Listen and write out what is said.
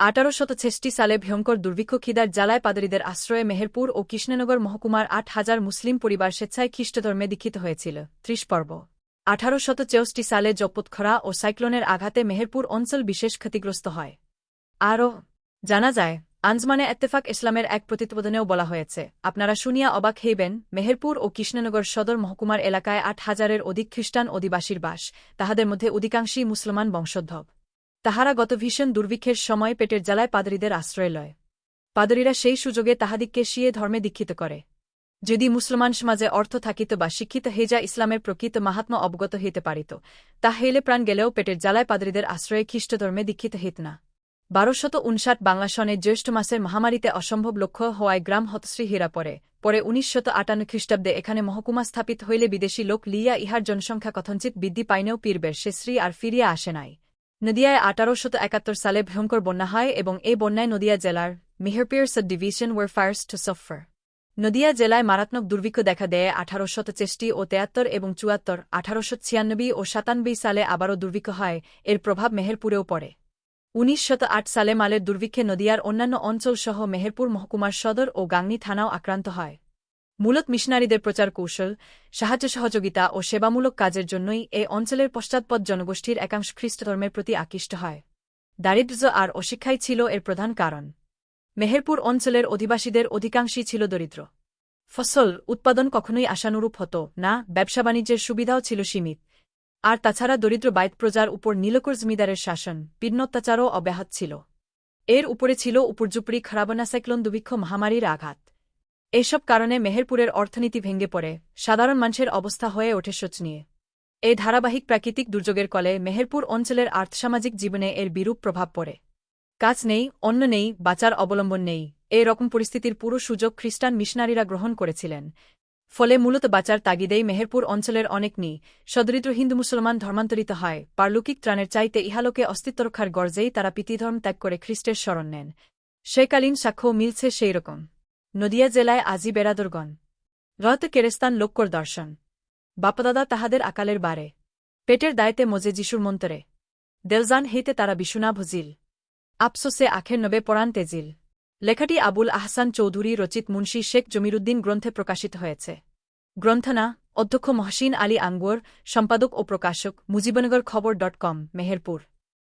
আঠারো শত ছেষ্টি সালে ভয়ঙ্কর দুর্ভিক্ষ খিদার জ্বালায় পাদরীদের আশ্রয়ে মেহেরপুর ও কৃষ্ণনগর মহকুমার আট হাজার মুসলিম পরিবার স্বেচ্ছায় খ্রিস্টধর্মে দীক্ষিত হয়েছিল। ত্রিশ পর্ব। আঠারো শত সালে জপৎখরা ও সাইক্লোনের আঘাতে মেহেরপুর অঞ্চল বিশেষ ক্ষতিগ্রস্ত হয়। আরও জানা যায়, আঞ্জমানে এত্তেফাক ইসলামের এক প্রতিবেদনেও বলা হয়েছে, আপনারা শুনিয়া অবাক হইবেন, মেহেরপুর ও কৃষ্ণনগর সদর মহকুমার এলাকায় আট হাজারের অধিক খ্রিস্টান অধিবাসীর বাস, তাহাদের মধ্যে অধিকাংশই মুসলমান বংশোদ্ভব। তাহারা গত ভীষণ দুর্ভিক্ষের সময় পেটের জ্বালায় পাদরীদের আশ্রয় লয়। পাদরীরা সেই সুযোগে তাহাদিককে শিয়ে ধর্মে দীক্ষিত করে। যদি মুসলমান সমাজে অর্থ থাকিত বা শিক্ষিত হেজা ইসলামের প্রকৃত মাহাত্ম অবগত হইতে পারিত, তা হেলে প্রাণ গেলেও পেটের জ্বালায় পাদরীদের আশ্রয়ে খ্রিস্টধর্মে দীক্ষিত হিত না। বারোশত উনষাট বাংলা সনে জ্যৈষ্ঠ মাসের মহামারীতে অসম্ভব লক্ষ্য হওয়ায় গ্রাম হতশ্রী হীরা পরে পরে উনিশশত আটান্ন খ্রিস্টাব্দে এখানে মহকুমা স্থাপিত হইলে বিদেশি লোক লিয়া ইহার জনসংখ্যা কথঞ্চিত বৃদ্ধি পাইনেও পীরবের সে শ্রী আর ফিরিয়া আসে নাই। নদিয়ায় আঠারোশত একাত্তর সালে ভয়ঙ্কর বন্যা হয় এবং এই বন্যায় নদিয়া জেলার মিহিরপিয়ার sub division were forced to suffer Nadia জেলায় মারাত্মক দুর্ভিক্ষ দেখা দেয় আঠারোশত চেষ্টি ও তেয়াত্তর এবং চুয়াত্তর আঠারোশো ছিয়ানব্বই ও সাতানব্বই সালে আবারও দুর্ভিক্ষ হয়, এর প্রভাব মেহেরপুরেও পড়ে। উনিশ সালে মালের দুর্ভিক্ষে নদিয়ার অন্যান্য অঞ্চলসহ মেহেরপুর মহকুমার সদর ও গাংনি থানাও আক্রান্ত হয়। মূলত মিশনারিদের প্রচার কৌশল, সাহায্য সহযোগিতা ও সেবামূলক কাজের জন্যই এ অঞ্চলের পশ্চাৎপদ জনগোষ্ঠীর একাংশ খ্রিস্টধর্মের প্রতি আকৃষ্ট হয়। দারিদ্র্য আর অশিক্ষাই ছিল এর প্রধান কারণ। মেহেরপুর অঞ্চলের অধিবাসীদের অধিকাংশই ছিল দরিদ্র। ফসল উৎপাদন কখনোই আশানুরূপ হতো না, ব্যবসা বাণিজ্যের সুবিধাও ছিল সীমিত। আর তাছাড়া দরিদ্র বাইত প্রজার উপর নীলকর জমিদারের শাসন, পিডনত্যাচারও অব্যাহত ছিল। এর উপরে ছিল উপর্যুপরি খারাবনা সাইক্লোন দুভিক্ষ মহামারীর আঘাত। এসব কারণে মেহেরপুরের অর্থনীতি ভেঙে পড়ে, সাধারণ মানুষের অবস্থা হয়ে ওঠে শোচনীয়। এই ধারাবাহিক প্রাকৃতিক দুর্যোগের কলে মেহেরপুর অঞ্চলের আর্থসামাজিক জীবনে এর বিরূপ প্রভাব পড়ে। কাজ নেই অন্য নেই, বাঁচার অবলম্বন নেই এই রকম পরিস্থিতির পুরো সুযোগ খ্রিস্টান মিশনারিরা গ্রহণ করেছিলেন। ফলে মূলত বাঁচার তাগিদেই মেহেরপুর অঞ্চলের অনেক নি, সদরিদ্র হিন্দু মুসলমান ধর্মান্তরিত হয়, পারলৌকিক ত্রাণের চাইতে ইহালোকে অস্তিত্ব রক্ষার গর্জেই তারা পিতিধর্ম ত্যাগ করে খ্রিস্টের স্মরণ নেন। সেকালীন সাক্ষ্য মিলছে সেই রকম। নদিয়া জেলায় আজি বেড়াদরগণ রত কেরেস্তান লোক্কর দর্শন। বাপদাদা তাহাদের আকালের বারে। পেটের দায়তে মজে যিশুর মন্তরে। দেলজান হেতে তারা বিশুনা ভজিল আফসোসে আখের নবে পরাণ তেজিল লেখাটি আবুল আহসান চৌধুরী রচিত মুন্সী শেখ জমিরুদ্দিন গ্রন্থে প্রকাশিত হয়েছে। গ্রন্থনা, অধ্যক্ষ মহসিন আলী আঙ্গুর, সম্পাদক ও প্রকাশক, মুজিবনগর খবর ডট কম, মেহেরপুর।